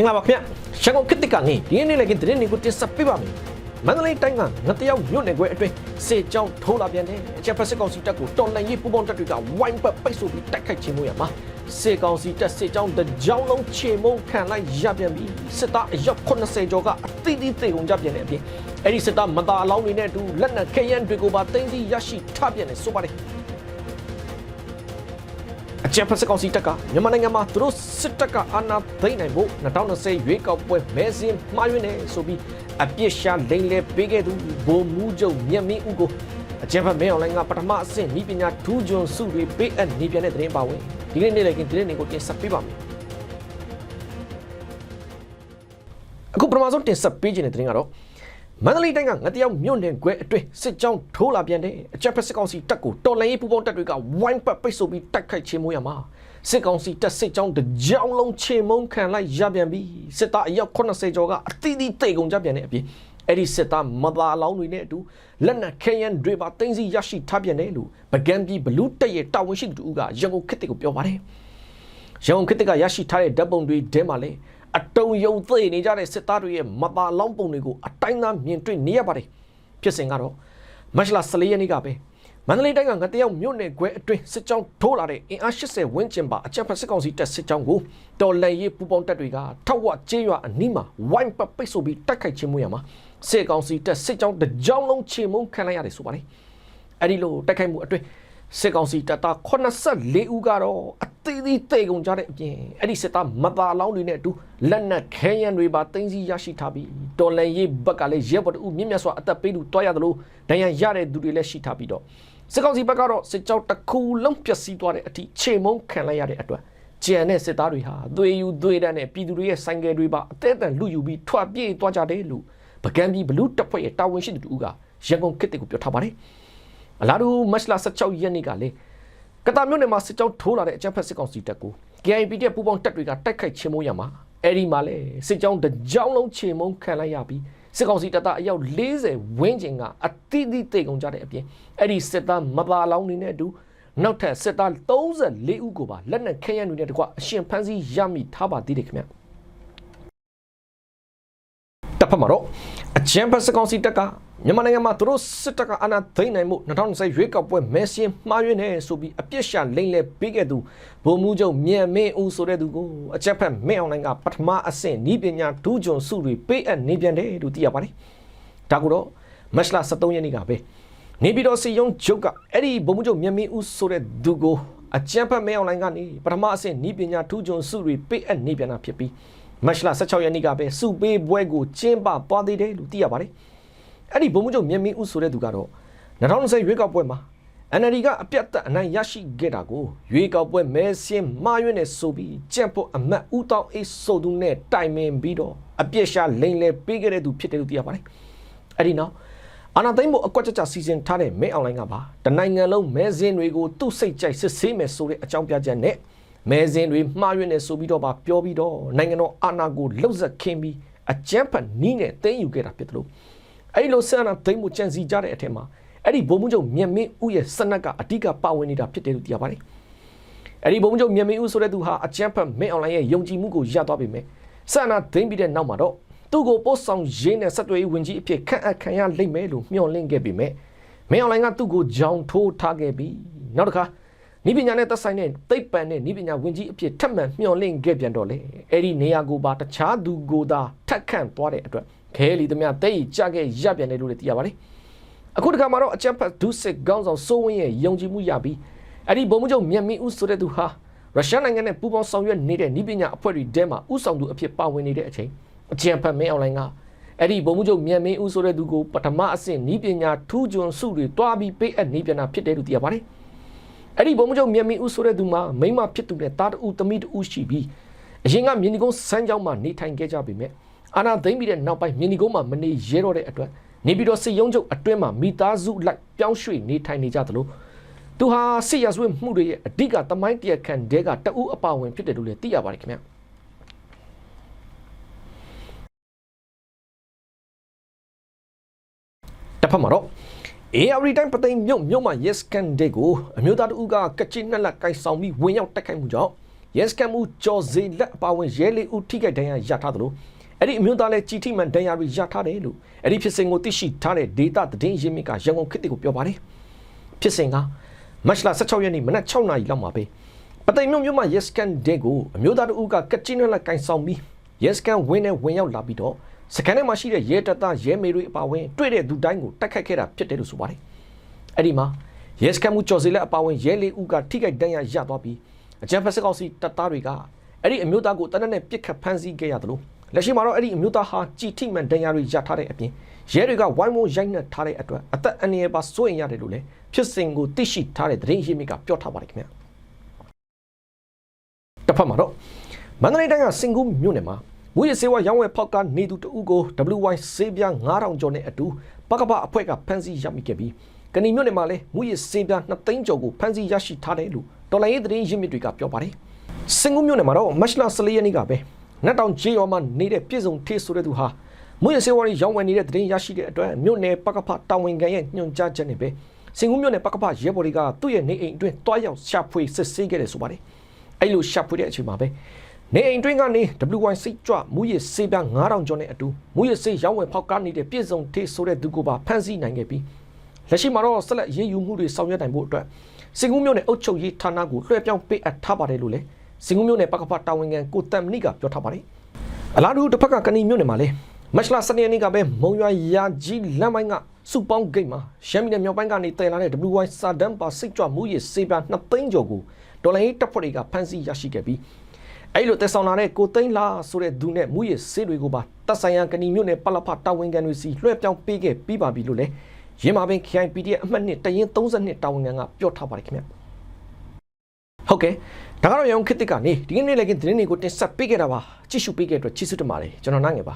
င်္ဂလာပါခင်ဗျရန်ကုန်ခေတ်တစ်ကနေဒီနေ့လည်းကသတင်းတွေကိုတင်ဆက်ပေးပါမယ်မန္တလေးတိုင်းကငတယောက်မြို့နယ်ခွဲအတွင်းစေကြောင်းထိုးလာပြန်တဲ့အချက်ဖက်စစ်ကောင်စီတပ်ကိုတော်လှန်ရေးပူးပေါင်းတပ်တွေကဝိုင်းပတ်ပိတ်ဆို့ပြီးတိုက်ခိုက်ခြင်းလို့ရမှာစေကောင်စီတပ်စေကြောင်းတစ်ကြောင်းလုံးချေမုံခံလိုက်ရပြန်ပြီးစစ်သားအယောက်80ကျော်ကအသီးသီးသေကုန်ကြပြန်တဲ့အပြင်အဲ့ဒီစစ်သားမသားအလောင်းတွေနဲ့အတူလက်နက်ခဲယမ်းတွေကိုပါတင်းစီရရှိထားပြန်တယ်ဆိုပါတယ် အကြံဖက်စကောင်စီတက်ကမြန်မာနိုင်ငံမှာသူတို့စစ်တပ်ကအာဏာသိမ်းနိုင်ဖို့2020ရွေးကောက်ပွဲမဲစင်းမှားယွင်းနေဆိုပြီးအပြစ်ရှာလိမ့်လဲပေးခဲ့သူဗိုလ်မှူးချုပ်မြတ်မင်းဦးကိုအကြံဖက်မဲအွန်လိုင်းကပထမအဆင့်ဤပညာထူးချွန်စုတွေပေးအပ်နေပြန်တဲ့သတင်းပါဝင်ဒီနေ့နေ့လည်းကသတင်းတွေကိုတင်ဆက်ပေးပါမယ်အခုပထမဆုံးတင်ဆက်ပေးခြင်းတဲ့သတင်းကတော့ မန္တလေးတိုင်းကငတယောက်မြို့နယ်ခွဲအတွင်းစစ်ကြောင်းထိုးလာပြန်တဲ့အကြက်ဖက်စစ်ကောင်စီတပ်ကိုတော်လှန်ရေးပူးပေါင်းတပ်တွေကဝိုင်းပတ်ပိတ်ဆို့ပြီးတိုက်ခိုက်ခြင်းမို့ရမှာစစ်ကောင်စီတပ်စစ်ကြောင်းတစ်ကြောင်းလုံးချေမုံခံလိုက်ရပြန်ပြီးစစ်သားအယောက်80ကျော်ကအသီးသီးတိတ်ကုန်ကြပြန်တဲ့အပြင်အဲ့ဒီစစ်သားမသားလောင်းတွေနဲ့အတူလက်နက်ခဲယမ်းတွေပါတင်းစီရရှိထားပြန်တယ်လို့ပကံပြည်ဘလူးတက်ရဲ့တာဝန်ရှိသူတို့ကရန်ကုန်ခေတ်ကိုပြောပါတယ်ရန်ကုန်ခေတ်ကရရှိထားတဲ့ဓာတ်ပုံတွေထဲမှာလည်း အတုံယုံသိနေကြတဲ့စစ်သားတွေရဲ့မပါလောင်းပုံတွေကိုအတိုင်းသားမြင်တွေ့နေရပါတယ်ဖြစ်စဉ်ကတော့မတ်လ14ရက်နေ့ကပဲမန္တလေးတိုင်းကငတယောက်မြို့နယ်ခွဲအတွင်းစစ်ကြောင်းထိုးလာတဲ့အင်အား80ဝန်းကျင်ပါအကြမ်းဖက်စစ်ကောင်စီတပ်စစ်ကြောင်းကိုတော်လန်ရေးပူပေါင်းတပ်တွေကထောက်ဝကျေးရွာအနီးမှာဝိုင်းပတ်ပိတ်ဆို့ပြီးတိုက်ခိုက်ခြင်းမျိုးရမှာစစ်ကောင်စီတပ်စစ်ကြောင်းတစ်ကြောင်းလုံးချေမုန်းခံလိုက်ရတယ်ဆိုပါတယ်အဲ့ဒီလိုတိုက်ခိုက်မှုအတွင်းစစ်ကောင်စီတပ်သား84ဦးကတော့အ သေးသေးတိတ်ကုန်ကြတဲ့အပြင်အဲ့ဒီစစ်သားမသားလောင်းတွေနဲ့အတူလက်နက်ခဲယမ်းတွေပါတင်းစီရရှိထားပြီးတော်လန်ရေးဘက်ကလည်းရဲဘော်တို့မြင့်မြတ်စွာအသက်ပေးလူတွားရတယ်လို့ဒဏ်ရာရတဲ့သူတွေလည်းရှိထားပြီးတော့စစ်ကောင်စီဘက်ကတော့စစ်ကြောင်းတစ်ခုလုံးပျက်စီးသွားတဲ့အထိခြေမုံခံလိုက်ရတဲ့အတွက်ကျန်တဲ့စစ်သားတွေဟာသွေးယူသွေးတန်းနဲ့ပြည်သူတွေရဲ့ဆိုင်ကယ်တွေပါအသေးအံလူယူပြီးထွက်ပြေးသွားကြတယ်လို့ပကံပြည်ဘလူးတပ်ဖွဲ့ရဲ့တာဝန်ရှိသူတို့ကရန်ကုန်ခေတ်ကိုပြောထားပါတယ်အလားတူမတ်လ16ရက်နေ့ကလည်း ကတာမြို့နယ်မှာစစ်ကြောင်းထိုးလာတဲ့အကြမ်းဖက်စစ်ကောင်စီတပ်ကို KIP တဲ့ပူးပေါင်းတပ်တွေကတိုက်ခိုက်ချင်းမိုးရမှာအဲ့ဒီမှာလေစစ်ကြောင်းတစ်ကြောင်းလုံးချေမုံခံလိုက်ရပြီးစစ်ကောင်စီတပ်သားအယောက်40ဝန်းကျင်ကအတိအသီးတိတ်ကုန်ကြတဲ့အပြင်အဲ့ဒီစစ်သားမပါလောင်းနေတဲ့အတူနောက်ထပ်စစ်သား34ဦးကိုပါလက်နက်ခဲယမ်းတွေနဲ့တကွအရှင်ဖမ်းဆီးရမိထားပါသေးတယ်ခင်ဗျ တစ်ဖက်မှာတော့အချမ်းဖက်စကောင်စီတပ်ကမြန်မာနိုင်ငံမှာသူတို့စစ်တပ်ကအာဏာသိမ်းနိုင်မှု2020ရွေးကောက်ပွဲမဲဆင်းမှားယွင်းနေဆိုပြီးအပြစ်ရှာလိမ့်လဲပေးခဲ့သူဗိုလ်မှူးချုပ်မြန်မင်းဦးဆိုတဲ့သူကိုအချက်ဖက်မင်းအွန်လိုင်းကပထမအဆင့်ဤပညာဒူးဂျွန်စုတွေပေးအပ်နေပြန်တယ်လို့သိရပါတယ်ဒါကိုတော့မတ်လ23ရက်နေ့ကပဲနေပြည်တော်စီယုံချုပ်ကအဲ့ဒီဗိုလ်မှူးချုပ်မြန်မင်းဦးဆိုတဲ့သူကိုအကြံဖတ်မဲအွန်လိုင်းကနေပထမအဆင့်ဤပညာထူးချွန်စုတွေပေးအပ်နေပြန်တာဖြစ်ပြီး မတ်လ16ရက်နေ့ကပဲစုပေးပွဲကိုကျင်းပသွားသေးတယ်လို့သိရပါတယ်။အဲ့ဒီဗိုလ်မှူးချုပ်မြန်မင်းဦးဆိုတဲ့သူကတော့2020ရွေးကောက်ပွဲမှာ NLD ကအပြတ်သက်အနိုင်ရရှိခဲ့တာကိုရွေးကောက်ပွဲမဲဆင်းမှားယွင်းနေဆိုပြီးကြံ့ဖို့အမတ်ဦးတောင်းအေးဆိုသူနဲ့တိုင်ပင်ပြီးတော့အပြစ်ရှာလိမ့်လဲပေးခဲ့တဲ့သူဖြစ်တယ်လို့သိရပါတယ်။အဲ့ဒီနောက်အာနာသိမ့်ဖို့အကွက်ကြကြစီစဉ်ထားတဲ့မဲအွန်လိုင်းကပါတနိုင်ငံလုံးမဲစင်းတွေကိုသူ့စိတ်ကြိုက်စစ်ဆေးမယ်ဆိုတဲ့အကြောင်းပြချက်နဲ့ မဲစင်းတွေမှားယွင်းနေဆိုပြီးတော့ပါပြောပြီးတော့နိုင်ငံတော်အာဏာကိုလှုပ်ဆက်ခင်းပြီးအကြမ်းဖက်နီးနဲ့သိမ်းယူခဲ့တာဖြစ်တယ်လို့အဲ့ဒီလိုဆန္ဒသိမ်းမှုကြံစီကြတဲ့အထက်မှာအဲ့ဒီဘုံမှုချုပ်မြင့်မင်းဦးရဲ့စနက်ကအဓိကပါဝင်နေတာဖြစ်တယ်လို့သိရပါတယ်အဲ့ဒီဘုံမှုချုပ်မြင့်မင်းဦးဆိုတဲ့သူဟာအကြမ်းဖက်မဲအွန်လိုင်းရဲ့ယုံကြည်မှုကိုရသွားပြီမယ်ဆန္ဒသိမ်းပြီးတဲ့နောက်မှာတော့သူ့ကိုပို့ဆောင်ရင်းနဲ့ဆက်သွယ်ရေးဝင်ကြီးအဖြစ်ခန့်အပ်ခံရလိမ့်မယ်လို့မျှော်လင့်ခဲ့ပြီမယ်မဲအွန်လိုင်းကသူ့ကိုကြောင်ထိုးထားခဲ့ပြီးနောက်တစ်ခါ နိပညာနဲ့သက်ဆိုင်တဲ့သိပ္ပံနဲ့နိပညာဝင်ကြီးအဖြစ်ထပ်မံမျှော်လင့်ခဲ့ပြန်တော့လေအဲ့ဒီနေရာကိုပါတခြားသူကိုသာထက်ခန့်သွားတဲ့အတွက်ခဲလီသမျှတိတ်ကြခဲ့ရပြန်တယ်လို့လည်းသိရပါတယ်အခုတခါမှာတော့အချမ်းဖတ်ဒုစစ်ကောင်းဆောင်စိုးဝင်းရဲ့ယုံကြည်မှုရပြီးအဲ့ဒီဘုံမှုချုပ်မြတ်မင်းဦးဆိုတဲ့သူဟာရုရှားနိုင်ငံနဲ့ပူးပေါင်းဆောင်ရွက်နေတဲ့နိပညာအဖွဲ့တွေထဲမှာဥဆောင်သူအဖြစ်ပါဝင်နေတဲ့အချိန်အချမ်းဖတ်မင်းအွန်လိုင်းကအဲ့ဒီဘုံမှုချုပ်မြတ်မင်းဦးဆိုတဲ့သူကိုပထမအဆင့်နိပညာထူးချွန်စုတွေတွားပြီးပေးအပ်နေပြန်တာဖြစ်တယ်လို့သိရပါတယ် အဲ့ဒီဘုံမှုချုပ်မြတ်မင်းဦးဆိုတဲ့သူမှာမိမဖြစ်သူနဲ့တားတူသမီးတူရှိပြီးအရင်ကမြင်းဒီကုန်းစမ်းကြောင်းမှာနေထိုင်ခဲ့ကြပြီမဲ့အာနာသိမ့်ပြီးတဲ့နောက်ပိုင်းမြင်းဒီကုန်းမှာမနေရဲတော့တဲ့အတွက်နေပြီးတော့စစ်ရုံးချုပ်အတွင်းမှာမိသားစုလိုက်ပြောင်းရွှေ့နေထိုင်နေကြသလိုသူဟာစစ်ရဆွေးမှုတွေရဲ့အဓိကသမိုင်းတရားခံတဲကတအူးအပါဝင်ဖြစ်တယ်လို့လည်းသိရပါတယ်ခင်ဗျာတစ်ဖက်မှာတော့ AR တိုင်းပသိမ်မြို့မြို့မှာ Yes Can Day ကိုအမျိုးသားတဦးကကချင်နှစ်လက်ကိုင်ဆောင်ပြီးဝင်ရောက်တိုက်ခိုက်မှုကြောင့်ရဲစကန်မှုကြော်စေလက်အပါဝင်ရဲလေးဦးထိခိုက်ဒဏ်ရာရထားသလိုအဲ့ဒီအမျိုးသားလည်းကြီးထိမှန်ဒဏ်ရာတွေရထားတယ်လို့အဲ့ဒီဖြစ်စဉ်ကိုသိရှိထားတဲ့ဒေတာသတင်းရင်းမြစ်ကရန်ကုန်ခေတ်ကိုပြောပါတယ်ဖြစ်စဉ်ကမတ်လ16ရက်နေ့မနက်6နာရီလောက်မှာပဲပသိမ်မြို့မြို့မှာရဲစကန်ဒဲကိုအမျိုးသားတဦးကကက်ချီနလက်ကင်ဆောင်ပြီးရဲစကန်ဝင်းနဲ့ဝင်ရောက်လာပြီးတော့ စကန်ထဲမှာရှိတဲ့ရဲတပ်သားရဲမေတွေအပါဝင်တွေ့တဲ့သူတိုင်းကိုတိုက်ခိုက်ခဲ့တာဖြစ်တယ်လို့ဆိုပါတယ်အဲ့ဒီမှာရဲစကန်မှုကြော်စေလက်အပါဝင်ရဲလေးဦးကထိခိုက်ဒဏ်ရာရသွားပြီးအကြံဖက်စကောက်စီတပ်သားတွေကအဲ့ဒီအမျိုးသားကိုတနက်နဲ့ပြစ်ခတ်ဖမ်းဆီးခဲ့ရသလိုလက်ရှိမှာတော့အဲ့ဒီအမျိုးသားဟာကြည်ထိမှန်ဒဏ်ရာတွေရထားတဲ့အပြင်ရဲတွေကဝိုင်းဝန်းရိုက်နှက်ထားတဲ့အတွက်အသက်အန္တရာယ်ပါစိုးရင်ရတယ်လို့လည်းဖြစ်စဉ်ကိုသိရှိထားတဲ့သတင်းရင်းမြစ်ကပြောထားပါတယ်ခင်ဗျာတစ်ဖက်မှာတော့မန္တလေးတိုင်းကစင်ကူးမြို့နယ်မှာ မူရစေဝါရောင်းဝယ်ဖောက်ကနေသူတဦးကို WY ဆေးပြား9000ကျော်နဲ့အတူပကပအဖွဲ့ကဖမ်းဆီးရမိခဲ့ပြီးကဏီမြို့နယ်မှာလည်းမူရစေးပြား2သိန်းကျော်ကိုဖမ်းဆီးရရှိထားတယ်လို့တော်လိုင်းရေးသတင်းရင်းမြစ်တွေကပြောပါတယ်စင်ကူးမြို့နယ်မှာတော့မတ်လ14ရက်နေ့ကပဲနတ်တောင်ဂျေယော်မှာနေတဲ့ပြည်စုံထေးဆိုတဲ့သူဟာမူရစေဝါရီရောင်းဝယ်နေတဲ့သတင်းရရှိတဲ့အတွက်မြို့နယ်ပကပတာဝန်ခံရဲ့ညွှန်ကြားချက်နဲ့ပဲစင်ကူးမြို့နယ်ပကပရဲဘော်တွေကသူ့ရဲ့နေအိမ်အတွင်းတွားရောက်ရှာဖွေစစ်ဆေးခဲ့တယ်ဆိုပါတယ်အဲ့လိုရှာဖွေတဲ့အချိန်မှာပဲ နေအိမ်တွင်းကနေ WY စိတ်ကြွမူရစေးပြား9000ကျော်နဲ့အတူမူရစေးရောင်းဝယ်ဖောက်ကားနေတဲ့ပြည်စုံထေးဆိုတဲ့သူကိုပါဖမ်းဆီးနိုင်ခဲ့ပြီးလက်ရှိမှာတော့ဆက်လက်ရေးယူမှုတွေဆောင်ရွက်နိုင်ဖို့အတွက်စင်ကူးမြို့နယ်အုပ်ချုပ်ရေးဌာနကိုလွှဲပြောင်းပေးအပ်ထားပါတယ်လို့လည်းစင်ကူးမြို့နယ်ပကဖတာဝန်ခံကိုတမ်မနီကပြောထားပါတယ်အလားတူတစ်ဖက်ကကဏီမြို့နယ်မှာလည်းမတ်လ12ရက်နေ့ကပဲမုံရွာရာကြီးလမ်းပိုင်းကစုပေါင်းဂိတ်မှာရှမ်းပြည်နယ်မြောက်ပိုင်းကနေတည်လာတဲ့ WY စာဒန်ပါစိတ်ကြွမှုရေးစေပြ2သိန်းကျော်ကိုဒေါ်လာရေးတပ်ဖွဲ့တွေကဖမ်းဆီးရရှိခဲ့ပြီး အဲ့လိုတက်ဆောင်လာတဲ့ကိုသိန်းလာဆိုတဲ့သူနဲ့မူရစေးတွေကိုပါတပ်ဆိုင်ရာကဏီမြို့နယ်ပလဖတာဝန်ခံတွေစီလွှဲပြောင်းပေးခဲ့ပြီးပါပြီလို့လည်းရင်းမာပင် KIPD ရဲ့အမှတ်နှစ်တရင်32တာဝန်ခံကပြောထားပါတယ်ခင်ဗျဟုတ်ကဲ့ဒါကတော့ရောင်ခစ်တစ်ကနေဒီကနေ့လည်းကင်းသတင်းတွေကိုတင်ဆက်ပေးခဲ့တာပါကြည့်ရှုပေးခဲ့တဲ့အတွက်ကျေးဇူးတင်ပါတယ်ကျွန်တော်နိုင်ငယ်ပါ